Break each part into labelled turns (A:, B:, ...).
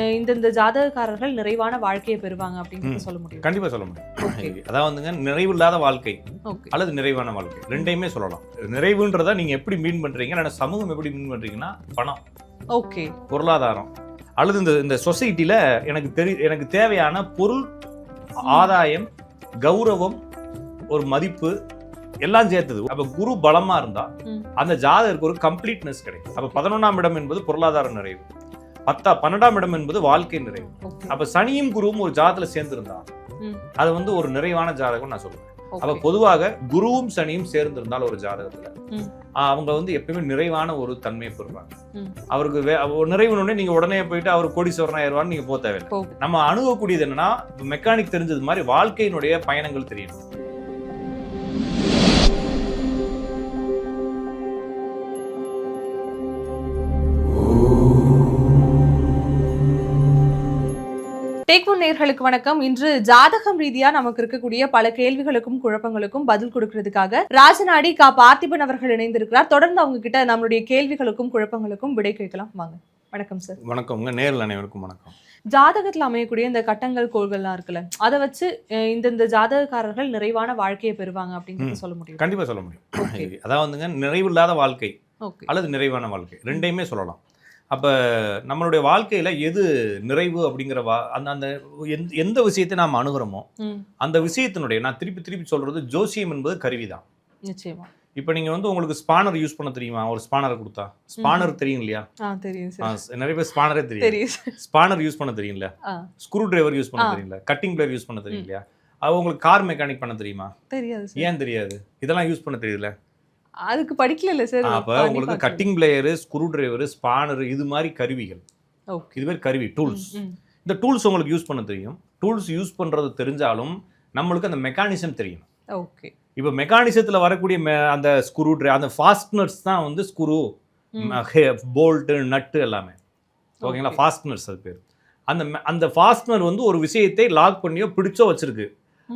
A: இந்தந்த ஜாதகக்காரர்கள் நிறைவான வாழ்க்கையை பெறுவாங்க அப்படின்னு சொல்ல முடியும்?
B: கண்டிப்பா சொல்ல முடியும். அதாவது வந்துங்க நிறைவில்லாத வாழ்க்கை. அல்லது நிறைவான வாழ்க்கை. ரெண்டையுமே சொல்லலாம். நிறைவுன்றதை நீங்க எப்படி மீன் பண்றீங்க? இல்லைன்னா சமூகம் எப்படி மீன் பண்றீங்கன்னா பணம்.
A: ஓகே
B: பொருளாதாரம். அல்லது இந்த இந்த சொசைட்டில எனக்கு தெரி எனக்கு தேவையான பொருள் ஆதாயம் கௌரவம் ஒரு மதிப்பு எல்லாம் சேர்த்தது. அப்ப குரு பலமா இருந்தா. அந்த ஜாதகருக்கு ஒரு கம்ப்ளீட்னஸ் கிடைக்கும். அப்ப பதினொன்றாம் இடம் என்பது பொருளாதார நிறைவு. பத்தா பன்னெண்டாம் இடம் என்பது வாழ்க்கை நிறைவு. அப்ப சனியும் குருவும் ஒரு ஜாதத்துல சேர்ந்திருந்தா. அது வந்து ஒரு நிறைவான ஜாதகம் நான் சொல்லுவேன். அப்ப பொதுவாக குருவும் சனியும் சேர்ந்திருந்தால் ஒரு ஜாதகத்துல அவங்க வந்து எப்பயுமே நிறைவான ஒரு தன்மையை பெறுவாங்க. அவருக்கு நிறைவுனே நீங்க உடனே போயிட்டு அவர் கோடீஸ்வரன் ஆயிடுவான்னு நீங்க போக தேவையில்லை. நம்ம அணுகக்கூடியது என்னன்னா மெக்கானிக் தெரிஞ்சது மாதிரி வாழ்க்கையினுடைய பயணங்கள் தெரியணும்.
A: ஒன் நேர்களுக்கு வணக்கம். இன்று ஜாதகம் ரீதியா நமக்கு இருக்கக்கூடிய பல கேள்விகளுக்கும் குழப்பங்களுக்கும் பதில் கொடுக்கிறதுக்காக ராஜநாடி கா. பார்த்திபன் அவர்கள் இணைந்திருக்கிறார். தொடர்ந்து அவங்க கிட்ட நம்மளுடைய கேள்விகளுக்கும் குழப்பங்களுக்கும் விடை கேட்கலாம். வாங்க. வணக்கம் சார்
B: வணக்கம் உங்க நேரில் அனைவருக்கும் வணக்கம்.
A: ஜாதகத்துல அமையக்கூடிய இந்த கட்டங்கள் கோள்கள்லாம் இருக்குல்ல அதை வச்சு இந்தந்த ஜாதகக்காரர்கள் நிறைவான வாழ்க்கையை பெறுவாங்க அப்படின்னு சொல்ல முடியும்.
B: கண்டிப்பா சொல்ல முடியும். அதாவது வந்துங்க நிறைவில்லாத வாழ்க்கை
A: ஓகே
B: அல்லது நிறைவான வாழ்க்கை. ரெண்டையுமே சொல்லலாம். அப்ப நம்மளுடைய வாழ்க்கையில எது நிறைவு அப்படிங்கிற வா அந்த அந்த எந்த- எந்த விஷயத்தை நாம் அணுகிறோமோ அந்த விஷயத்தினுடைய நான் திருப்பி திருப்பி சொல்றது ஜோசியம் என்பது கருவி தான்
A: நிச்சயமா.
B: இப்போ நீங்க வந்து உங்களுக்கு ஸ்பானர் யூஸ் பண்ண தெரியுமா? ஒரு ஸ்பானரை கொடுத்தா. ஸ்பானர் தெரியும் இல்லையா
A: தெரியும்
B: நிறைய பேர் ஸ்பானரே தெரியும் ஸ்பானர் யூஸ் பண்ண தெரியும்ல? ஸ்க்ரூ டிரைவர் யூஸ் பண்ண. தெரியல கட்டிங் பிளேயர் யூஸ் பண்ண தெரியும் இல்லையா உங்களுக்கு கார் மெக்கானிக் பண்ண தெரியுமா?
A: தெரியாது
B: ஏன் தெரியாது? இதெல்லாம் யூஸ் பண்ண தெரியல
A: அதுக்கு படிக்கல இல்ல சார்?
B: அப்ப உங்களுக்கு cutting plier screwdriver spanner இது மாதிரி கருவிகள். இது பேர் கருவி டூல்ஸ் இந்த டூல்ஸ் உங்களுக்கு யூஸ் பண்ண தெரியும். டூல்ஸ் யூஸ் பண்றது தெரிஞ்சாலும் நம்மளுக்கு அந்த மெக்கானிசம் தெரியும்.
A: ஓகே
B: இப்போ மெக்கானிசத்தில் வரக்கூடிய அந்த ஸ்க்ரூ ட்ரை அந்த ஃபாஸ்ட்னர்ஸ் தான் வந்து ஸ்க்ரூ போல்ட்டு நட்டு எல்லாமே. ஓகேங்களா. ஃபாஸ்ட்னர்ஸ் அது பேர். அந்த அந்த ஃபாஸ்ட்னர் வந்து ஒரு விஷயத்தை லாக் பண்ணியோ பிடிச்சோ வச்சிருக்கு.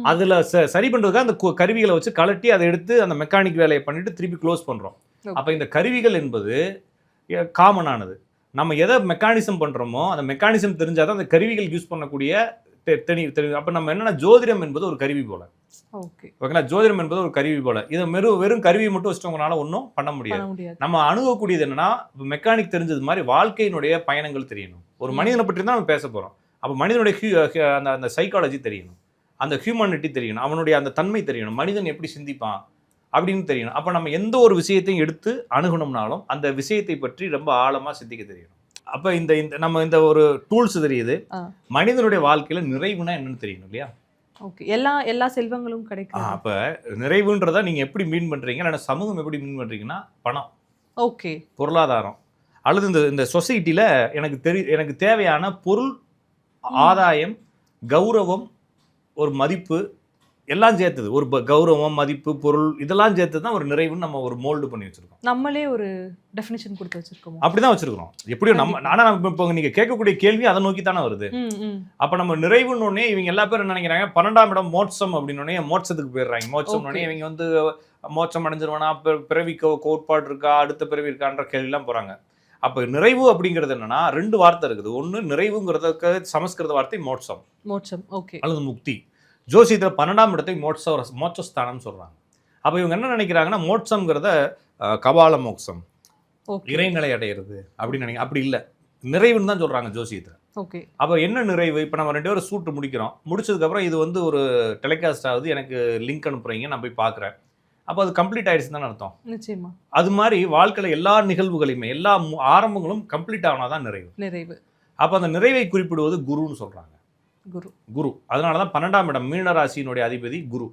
B: அதுல ச- சரி பண்றதுக்கு அந்த கருவிகளை வச்சு கலட்டி அதை எடுத்து அந்த மெக்கானிக் வேலையை பண்ணிட்டு திருப்பி க்ளோஸ் பண்றோம்.
A: Okay.
B: அப்ப இந்த கருவிகள் என்பது காமனானது நம்ம எதை மெக்கானிசம் பண்றோமோ அந்த மெக்கானிசம் தெரிஞ்சாதான் அந்த கருவிகள் யூஸ் பண்ணக்கூடிய தெ- தெரி தெரியும் அப்ப நம்ம என்னன்னா ஜோதிடம் என்பது ஒரு கருவி போல.
A: ஓகே
B: ஓகேங்களா? ஜோதிடம் என்பது ஒரு கருவி போல. இதை வெறும் வெறும் கருவி மட்டும் வச்சுட்டவங்களால ஒன்றும் பண்ண முடியாது. நம்ம அணுகக்கூடியது என்னன்னா மெக்கானிக் தெரிஞ்சது மாதிரி வாழ்க்கையினுடைய பயணங்கள் தெரியணும். ஒரு. மனிதனை பற்றி தான் நம்ம பேச போறோம். அப்போ மனிதனுடைய அந்த அந்த சைக்காலஜி தெரியணும். அந்த ஹியூமனிட்டி தெரியணும் அவனுடைய அந்த தன்மை தெரியணும் மனிதன் எப்படி சிந்திப்பான் அப்படின்னு தெரியணும். அப்போ நம்ம எந்த ஒரு விஷயத்தையும் எடுத்து அணுகணும்னாலும் அந்த விஷயத்தை பற்றி ரொம்ப ஆழமா சிந்திக்க தெரியணும். அப்போ இந்த இந்த நம்ம இந்த ஒரு டூல்ஸ் தெரியுது. மனிதனுடைய வாழ்க்கையில நிறைவுனா என்னன்னு தெரியணும் இல்லையா?
A: ஓகே எல்லா எல்லா செல்வங்களும் கிடைக்கும்
B: அப்ப நிறைவுன்றதை நீங்க எப்படி மீன் பண்றீங்க? இல்லைன்னா சமூகம் எப்படி மீன் பண்றீங்கன்னா பணம்.
A: ஓகே.
B: பொருளாதாரம். அல்லது இந்த இந்த சொசைட்டில எனக்கு தெரி எனக்கு தேவையான பொருள் ஆதாயம் கௌரவம் ஒரு மதிப்பு எல்லாம் சேர்த்தது. ஒரு கௌரவம் மதிப்பு பொருள் இதெல்லாம் சேர்த்து தான் ஒரு நிறைவுன்னு நம்ம ஒரு மோல்டு பண்ணி வச்சிருக்கோம்.
A: நம்மளே ஒரு டெஃபினிஷன் கொடுத்து வச்சிருக்கோமோ?
B: அப்படிதான் வச்சிருக்கிறோம். எப்படியோ நம்ம ஆனா நம்ம இப்போ நீங்க கேட்கக்கூடிய கேள்வி அதை நோக்கி தானே வருது. அப்ப நம்ம நிறைவுன்னு உடனே இவங்க எல்லா பேரும் நினைக்கிறாங்க? பன்னெண்டாம் இடம் மோட்சம் அப்படின்னு மோட்சத்துக்கு போயிடுறாங்க. மோட்சம் உடனே
A: Okay.
B: இவங்க வந்து மோட்சம் அடைஞ்சிருவானா? பிற- பிறவிக்கு கோட்பாடு இருக்கா? அடுத்த பிறவி இருக்கான்ற கேள்விலாம் போறாங்க. அப்ப நிறைவு அப்படிங்கிறது என்னன்னா ரெண்டு வார்த்தை இருக்குது. ஒண்ணு நிறைவுங்கிறதுக்கு சமஸ்கிருத வார்த்தை மோட்சம்.
A: மோட்சம். ஓகே.
B: அல்லது முக்தி. ஜோசியத்தில் பன்னெண்டாம் இடத்தை மோட்ச மோட்சஸ்தானம்னு சொல்றாங்க. அப்ப இவங்க என்ன நினைக்கிறாங்கன்னா மோட்சம்ங்கிறத அஹ், கபால மோட்சம் இறைநிலை அடையிறது அப்படின்னு நினைக்க அப்படி இல்லை. நிறைவுன்னு தான் சொல்றாங்க ஜோசியத்தில்.
A: ஓகே.
B: அப்போ என்ன நிறைவு? இப்போ நம்ம ரெண்டு பேரும் சூட்டு முடிக்கிறோம். முடிச்சதுக்கப்புறம் இது வந்து ஒரு டெலிகாஸ்ட் ஆகுது. எனக்கு லிங்க் அனுப்புறீங்க. நான் போய் பார்க்குறேன் அப்போ அது கம்ப்ளீட் ஆயிடுச்சு தானே அர்த்தம்?
A: நிச்சயமா.
B: அது மாதிரி வாழ்க்கையில் எல்லா நிகழ்வுகளையுமே எல்லா ஆரம்பங்களும் கம்ப்ளீட் ஆனால் தான் நிறைவு.
A: நிறைவு.
B: அப்போ அந்த நிறைவை குறிப்பிடுவது குருன்னு சொல்கிறாங்க
A: குரு.
B: குரு. அதனால தான் பன்னெண்டாம் இடம் மீன ராசியினுடைய அதிபதி குரு.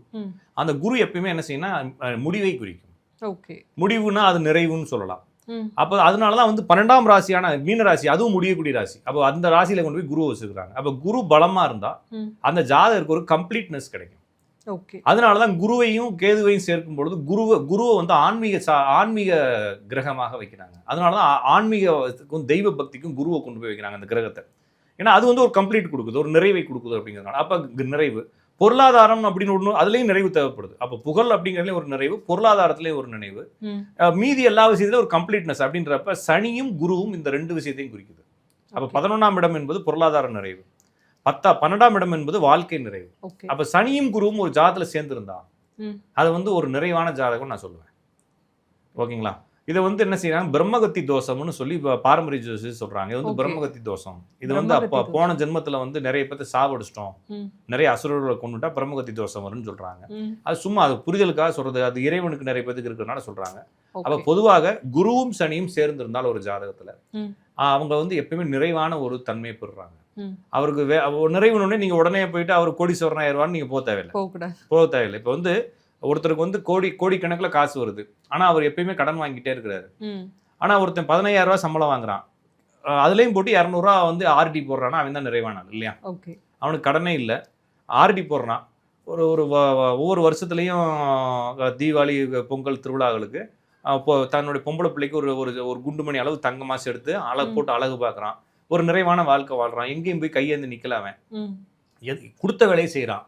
B: அந்த குரு எப்பயுமே என்ன செய்யணும்னா அஹ், முடிவை குறிக்கும்.
A: ஓகே.
B: முடிவுனா அது நிறைவுன்னு சொல்லலாம். அப்போ அதனால தான் வந்து பன்னெண்டாம் ராசியான மீன ராசி அதுவும் முடியக்கூடிய ராசி. அப்போ அந்த ராசியில கொண்டு போய் குரு வச்சுக்கிறாங்க. அப்போ குரு பலமா இருந்தா. அந்த ஜாதகருக்கு ஒரு கம்ப்ளீட்னஸ் கிடைக்கும்.
A: ஓகே.
B: அதனால தான் குருவையும் கேதுவையும் சேர்க்கும் பொழுது குருவை குருவை வந்து ஆன்மீக சா ஆன்மீக கிரகமாக வைக்கிறாங்க. அதனால தான் ஆன்மீகத்துக்கும் தெய்வ பக்திக்கும் குருவை கொண்டு போய் வைக்கிறாங்க அந்த கிரகத்தை. ஏன்னா அது வந்து ஒரு கம்ப்ளீட் கொடுக்குது ஒரு நிறைவை கொடுக்குது அப்படிங்கிறதுனால. அப்போ நிறைவு. பொருளாதாரம் அப்படின்னு ஒன்று அதுலேயும் நிறைவு தேவைப்படுது. அப்போ புகழ் அப்படிங்கிறதுலேயும் ஒரு நிறைவு பொருளாதாரத்துலேயும் ஒரு அஹ் மீதி எல்லா விஷயத்துலையும் ஒரு கம்ப்ளீட்னஸ் அப்படின்றப்ப சனியும் குருவும் இந்த ரெண்டு விஷயத்தையும் குறிக்குது. அப்ப பதினொன்றாம் இடம் என்பது பொருளாதார நிறைவு. பத்தா பன்னெண்டாம் இடம் என்பது வாழ்க்கை நிறைவு. அப்ப சனியும் குருவும் ஒரு ஜாதத்துல சேர்ந்திருந்தா. அது வந்து ஒரு நிறைவான ஜாதகம் நான் சொல்லுவேன். ஓகேங்களா? இதை வந்து என்ன செய்யறாங்க பிரம்மகத்தி தோஷம்னு சொல்லி பாரம்பரிய ஜோசி சொல்றாங்க. இது வந்து. பிரம்மகத்தி தோஷம். இது வந்து அப்ப போன ஜென்மத்துல வந்து நிறைய பேர்த்த சாவடிச்சிட்டோம். நிறைய அசுரர்களை கொண்டுட்டா பிரம்மகத்தி தோஷம் வரும்னு சொல்றாங்க. அது சும்மா அது புரிதலுக்காக சொல்றது அது இறைவனுக்கு நிறைய பேருக்கு இருக்கிறனால சொல்றாங்க. அப்ப பொதுவாக குருவும் சனியும் சேர்ந்திருந்தால் ஒரு ஜாதகத்துல அவங்க வந்து எப்பயுமே நிறைவான ஒரு தன்மையை பெறுறாங்க. அவருக்கு நிறைவுனே நீங்க உடனே போயிட்டு அவர் கோடீஸ்வரன் ஆயிடுவார்னு நீங்க போக தேவையில்லை.
A: போக
B: தேவையில்லை. இப்போ வந்து ஒருத்தருக்கு வந்து கோடி கோடிக்கணக்கில் காசு வருது. ஆனா அவர் எப்பயுமே கடன் வாங்கிட்டே இருக்கிறாரு. ஆனா ஒருத்தன் பதினையாயிரம் ரூபாய் சம்பளம் வாங்குறான். அதுலயும் போட்டு இரநூறுவா வந்து ஆர்டி போடுறான்னா அவன் தான் நிறைவானான் இல்லையா? அவனுக்கு கடனே இல்லை. ஆர்டி போடுறான். ஒரு ஒரு ஒவ்வொரு வருஷத்துலேயும் தீபாவளி பொங்கல் திருவிழாக்களுக்கு இப்போ தன்னுடைய பொம்பளை பிள்ளைக்கு ஒரு ஒரு ஒரு குண்டுமணி அளவு தங்க மாசு எடுத்து அழகு. போட்டு அழகு பார்க்குறான். ஒரு நிறைவான வாழ்க்கை வாழ்றான். எங்கேயும் போய் கையேந்து நிக்கல அவன். கொடுத்த வேலையை செய்கிறான்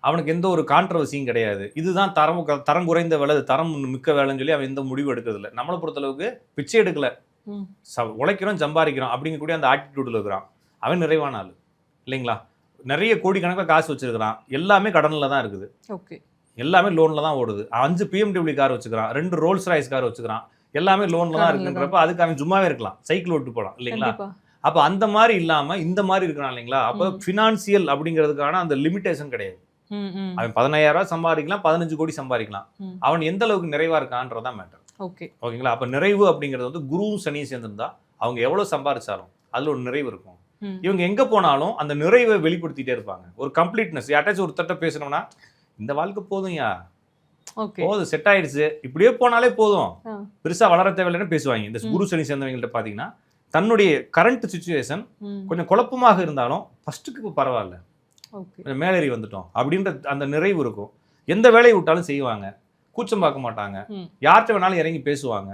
B: அவனுக்கு எந்த ஒரு கான்ட்ரவர்சியும் கிடையாது. இதுதான் தரம் தரம் குறைந்த வேலை தரம் மிக்க வேலைன்னு சொல்லி அவன் எந்த முடிவு எடுக்கிறதில்ல. நம்மளை பொறுத்தளவுக்கு பிச்சை எடுக்கல. உழைக்கிறோம் சம்பாதிக்கிறோம் அப்படிங்கக்கூடிய அந்த ஆட்டிடியூடில் இருக்கிறான். அவன் நிறைவான ஆள். இல்லைங்களா? நிறைய கோடிக்கணக்கில் காசு வச்சிருக்கிறான். எல்லாமே கடனில் தான் இருக்குது.
A: ஓகே.
B: எல்லாமே லோனில் தான் ஓடுது. அஞ்சு பிஎம்டபிள்யூ கார் வச்சுக்கிறான். ரெண்டு ரோல்ஸ் ராய்ஸ் கார் வச்சுக்கிறான். எல்லாமே லோனில் தான் இருக்குன்றப்ப அதுக்கு அவன் சும்மாவே இருக்கலாம். சைக்கிள் ஓட்டு போகலாம் இல்லைங்களா? அப்போ அந்த மாதிரி இல்லாமல் இந்த மாதிரி இருக்கிறான் இல்லைங்களா? அப்போ. ஃபினான்சியல் அப்படிங்கிறதுக்கான அந்த லிமிட்டேஷன் கிடையாது. அவன் பதினாயிரம் ரூபாய் சம்பாதிக்கலாம் பதினஞ்சு கோடி சம்பாதிக்கலாம். அவன் எந்த அளவுக்கு நிறைவா இருக்கான்றதான் மேட்டர்
A: ஓகே.
B: ஓகேங்களா? அப்போ நிறைவு அப்படிங்கிறது வந்து குருவும் சனியும் சேர்ந்திருந்தா அவங்க எவ்வளோ சம்பாதிச்சாலும் அதில் ஒரு நிறைவு இருக்கும். இவங்க எங்க போனாலும் அந்த நிறைவை வெளிப்படுத்திட்டே இருப்பாங்க. ஒரு கம்ப்ளீட்னஸ் யார்ட்டாச்சும் ஒரு தட்ட பேசணும்னா இந்த வாழ்க்கை போதும்யா
A: ஓகே.
B: போதும் செட் ஆயிடுச்சு. இப்படியே போனாலே போதும். பெருசா வளர தேவையில்லைன்னு பேசுவாங்க. இந்த. குரு சனி சேர்ந்தவங்கள்ட்ட பாத்தீங்கன்னா தன்னுடைய கரண்ட் சுச்சுவேஷன் கொஞ்சம் குழப்பமாக இருந்தாலும் ஃபர்ஸ்ட்டுக்கு இப்போ பரவாயில்ல. மேலேறி வந்துட்டோம். அப்படின்ற அந்த நிறைவு இருக்கும். எந்த வேலையை விட்டாலும் செய்வாங்க. கூச்சம் பார்க்க மாட்டாங்க. யார்கிட்ட வேணாலும் இறங்கி பேசுவாங்க.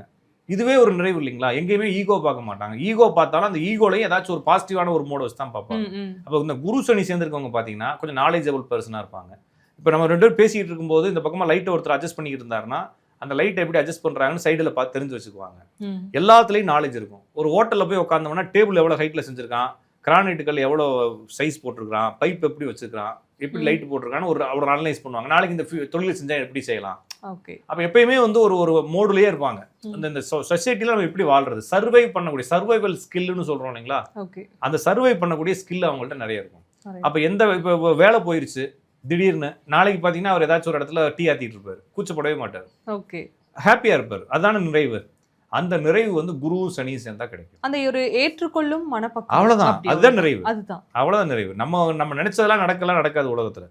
B: இதுவே ஒரு நிறைவு இல்லைங்களா? எங்கேயுமே ஈகோ பார்க்க மாட்டாங்க. ஈகோ பார்த்தாலும் அந்த ஈகோலையும் ஏதாச்சும் ஒரு பாசிட்டிவான ஒரு மோட வச்சு தான் பார்ப்பாங்க. அப்போ இந்த குரு சனி சேர்ந்திருக்கவங்க பார்த்தீங்கன்னா கொஞ்சம் நாலேஜபிள் பர்சனாக இருப்பாங்க. இப்போ நம்ம ரெண்டு பேரும் பேசிக்கிட்டு இருக்கும்போது இந்த பக்கமாக லைட்டை ஒருத்தர் அட்ஜஸ்ட் பண்ணிக்கிட்டு இருந்தாருன்னா அந்த லைட்டை எப்படி அட்ஜஸ்ட் பண்ணுறாங்கன்னு சைடில் பார்த்து தெரிஞ்சு வச்சுக்குவாங்க. எல்லாத்துலேயும் நாலேஜ் இருக்கும். ஒரு ஹோட்டலில் போய் உட்காந்தோம்னா டேபிள் எவ்வளோ ஹைட்டில் செஞ்சுருக்கான்? கிரானைட்டுகள் எவ்வளோ சைஸ் போட்டிருக்கான் பைப் எப்படி வச்சிருக்கான் எப்படி. லைட் போட்டிருக்கான்னு ஒரு ஒரு அனலைஸ் பண்ணுவாங்க. நாளைக்கு இந்த தொழில் செஞ்சால் எப்படி செய்யலாம்?
A: ஓகே.
B: அப்போ எப்பயுமே வந்து ஒரு ஒரு மோடுலேயே இருப்பாங்க. அந்த இந்த சொசைட்டியில் நம்ம எப்படி வாழ்றது? சர்வை பண்ணக்கூடிய சர்வைவல் ஸ்கில்னு சொல்கிறோம் இல்லைங்களா?
A: ஓகே.
B: அந்த சர்வை பண்ணக்கூடிய ஸ்கில் அவங்கள்ட்ட நிறைய இருக்கும். அப்போ எந்த இப்போ வேலை போயிருச்சு திடீர்னு நாளைக்கு பார்த்தீங்கன்னா அவர் ஏதாச்சும் ஒரு இடத்துல டீ ஆத்திட்டு இருப்பார். கூச்சப்படவே மாட்டார்.
A: ஓகே.
B: ஹாப்பியாக இருப்பார். அதான நிறைவு. அந்த நிறைவு வந்து குருவும் சனியும் சேர்ந்தா கிடைக்கும்.
A: அந்த ஒரு ஏற்றுக்கொள்ளும் மனப்பக்கம்
B: அவ்வளவுதான். அதுதான் நிறைவு.
A: அதுதான்.
B: அவ்வளவுதான் நிறைவு. நம்ம நம்ம நினைச்சதெல்லாம் நடக்கலாம் நடக்காது உலகத்துல.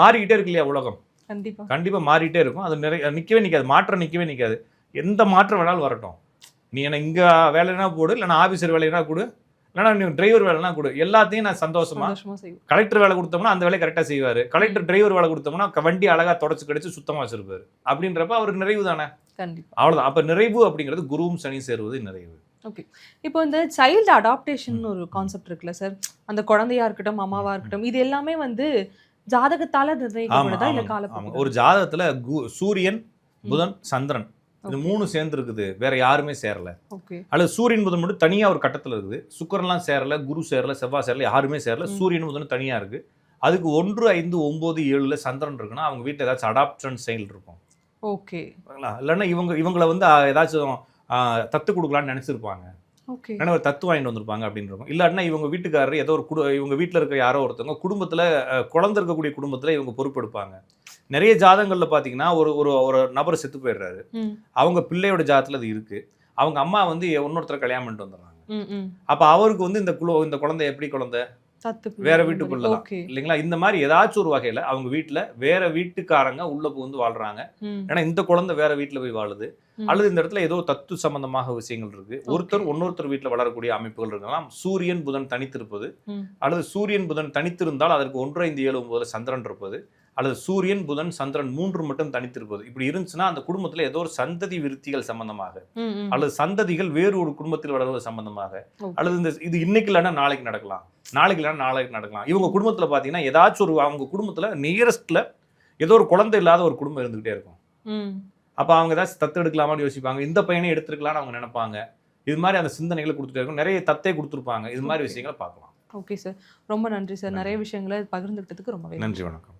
B: மாறிக்கிட்டே இருக்கு இல்லையா உலகம்?
A: கண்டிப்பா.
B: கண்டிப்பா மாறிட்டே இருக்கும். அது நிறைய நிக்கவே நிக்காது. மாற்றம் நிக்கவே நிக்காது. எந்த மாற்றம் வேணாலும் வரட்டும். நீ என்ன இங்க வேலைனா போடு இல்லைன்னா ஆபீசர் வேலைனா கொடு இல்லைன்னா நீ டிரைவர் வேலைனா கொடு. எல்லாத்தையும் நான் சந்தோஷமா கலெக்டர் வேலை கொடுத்தோம்னா அந்த வேலையை கரெக்டாக செய்வார். கலெக்டர் டிரைவர் வேலை கொடுத்தோம்னா வண்டி அழகா தொடச்சு கடிச்சு சுத்தமா வச்சிருப்பாரு. அப்படின்றப்ப அவருக்கு நிறைவு தானே?
A: கண்டிப்பா.
B: அவ்வளவுதான். அப்ப நிறைவு அப்படிங்கிறது குருவும் சனி சேருவது நிறைவு.
A: இப்போ இந்த சைல்டு அடாப்டேஷன் ஒரு கான்செப்ட் இருக்குல்ல சார் அந்த குழந்தையா இருக்கட்டும் அம்மாவா இருக்கட்டும் இது எல்லாமே வந்து ஜாதகத்தால நிர்ணயிக்கப்படுதா இல்ல. காலப்போக்கு
B: ஒரு ஜாதகத்துல சூரியன். புதன் சந்திரன்.
A: Okay.
B: மூணு சேர்ந்து இருக்குது வேற யாருமே சேரல.
A: ஓகே
B: அல்லது சூரியன் புதன் மட்டும் தனியா ஒரு கட்டத்துல இருக்குது. சுக்கரன்லாம் சேரல குரு சேரல செவ்வாய் சேரல யாருமே சேரல. சூரியன் புதன் தனியா இருக்கு. அதுக்கு ஒன்று ஐந்து ஒன்பது ஏழுல சந்திரன் இருக்குன்னா அவங்க வீட்டுல ஏதாச்சும் அடாப்ஷன் செயல் இருக்கும்.
A: ஓகே?
B: இல்லைன்னா இவங்க இவங்களை வந்து ஏதாச்சும் தத்து கொடுக்கலாம்னு நினைச்சிருப்பாங்க.
A: ஓகே
B: ஏன்னா ஒரு தத்து வாங்கிட்டு வந்திருப்பாங்க அப்படின்னு இருக்கும். இல்லாட்டினா இவங்க வீட்டுக்காரர் ஏதோ ஒரு குடு இவங்க வீட்டில் இருக்க யாரோ ஒருத்தவங்க குடும்பத்தில் குழந்தை இருக்கக்கூடிய குடும்பத்தில் இவங்க பொறுப்பெடுப்பாங்க. நிறைய ஜாதகங்களில் பார்த்தீங்கன்னா ஒரு ஒரு ஒரு நபர் செத்து போயிடுறாரு. அவங்க பிள்ளையோட ஜாதத்தில் அது இருக்கு. அவங்க அம்மா வந்து இன்னொருத்தரை கல்யாணம் பண்ணிட்டு வந்துடுறாங்க. அப்போ அவருக்கு வந்து இந்த குழு இந்த குழந்தை எப்படி குழந்தை? வேற வீட்டுக்குள்ள இல்லைங்களா? இந்த மாதிரி ஏதாச்சும் ஒரு வகையில் அவங்க வீட்டில் வேற வீட்டுக்காரங்க உள்ள புகுந்து வாழ்றாங்க. ஏன்னா இந்த குழந்தை வேற வீட்டில் போய் வாழுது. அல்லது இந்த இடத்துல ஏதோ தத்து சம்பந்தமாக விஷயங்கள் இருக்கு. ஒருத்தர் இன்னொருத்தர் வீட்டில் வளரக்கூடிய அமைப்புகள் இருக்கலாம். சூரியன் புதன் தனித்திருப்பது. அல்லது சூரியன் புதன் தனித்திருந்தால் அதற்கு ஒன்று ஐந்து ஏழு ஒன்பதுல சந்திரன் இருப்பது. அல்லது சூரியன் புதன் சந்திரன் மூன்று மட்டும் தனித்திருப்பது. இப்படி இருந்துச்சுன்னா அந்த குடும்பத்துல ஏதோ ஒரு சந்ததி விருத்திகள் சம்பந்தமாக. அல்லது சந்ததிகள் வேறு ஒரு குடும்பத்தில் வளர்வது சம்பந்தமாக. அல்லது இந்த இது இன்னைக்கு இல்லைன்னா நாளைக்கு நடக்கலாம். நாளைக்கு இல்லைன்னா நாளைக்கு நடக்கலாம். இவங்க குடும்பத்துல பாத்தீங்கன்னா ஏதாச்சும் ஒரு அவங்க குடும்பத்துல நியரஸ்ட்ல ஏதோ ஒரு குழந்தை இல்லாத ஒரு குடும்பம் இருந்துகிட்டே இருக்கும். அப்போ அவங்க ஏதாச்சும் தத்து எடுக்கலாமான்னு யோசிப்பாங்க. இந்த பையனை எடுத்துருக்கலாம்னு அவங்க நினைப்பாங்க. இது மாதிரி அந்த சிந்தனைகளை கொடுத்துட்டே இருக்கும். நிறைய தத்தை கொடுத்துருப்பாங்க. இது மாதிரி. விஷயங்களை பார்க்கலாம்.
A: Okay sir. ரொம்ப நன்றி சார். நிறைய விஷயங்களை பகிர்ந்துக்கிட்டதுக்கு ரொம்பவே
B: நன்றி வணக்கம்.